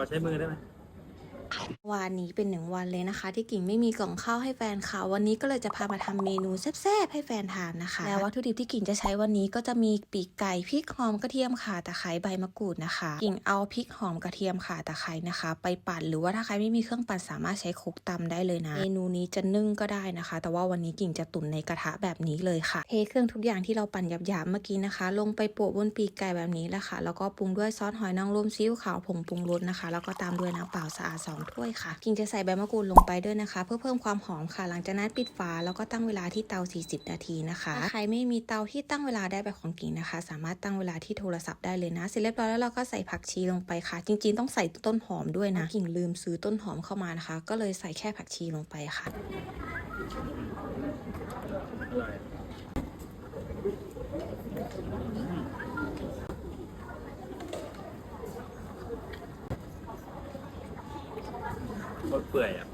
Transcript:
ขอใช้มือได้ไหม วันนี้เป็นหนึ่งวันเลยนะคะ ที่กิ่งไม่มีกล่องข้าวให้แฟนค่ะวันนี้ก็เลยจะพามาทำเมนูแซ่บๆให้แฟนทานนะคะ แล้ววัตถุดิบที่กิ่งจะใช้วันนี้ก็จะมีปีกไก่พริกหอมกระเทียมข่าตะไคร้ใบมะกรูดนะคะ กิ่งเอาพริกหอมกระเทียมข่าตะไคร้นะคะ ไปปั่นหรือว่าถ้าใครไม่มีเครื่องปั่นสามารถใช้ครกตำได้เลยนะ เมนูนี้จะนึ่งก็ได้นะคะ แต่ว่าวันนี้กิ่งจะตุ๋นในกระทะแบบนี้เลยค่ะเทเครื่องทุกอย่างที่เราปั่นหยาบๆเมื่อกี้นะคะ ลงไปโปะบนปีกไก่แบบนี้แหละค่ะ แล้วก็ปรุงด้วยซอสหอยนางรมซีอิ๊วขาวผงปรุงรสนะคะ แล้วก็ตามด้วยน้ำเปล่าสะอาดสองถ้วยค่ะกิ่งจะใส่ใบมะกรูดลงไปด้วยนะคะ เพื่อเพิ่มความหอมค่ะ หลังจากนั้นปิดฝาแล้วก็ตั้งเวลาที่เตา 40 นาทีนะคะถ้าใครไม่มีเตาที่ตั้งเวลาได้แบบของกิ่งนะคะ สามารถตั้งเวลาที่โทรศัพท์ได้เลยนะ เสร็จเรียบร้อยแล้วเราก็ใส่ผักชีลงไปค่ะ จริงๆ ต้องใส่ต้นหอมด้วยนะ กิ่งลืมซื้อต้นหอมเข้ามานะคะ ก็เลยใส่แค่ผักชีลงไปค่ะ รสเปื่อยอะ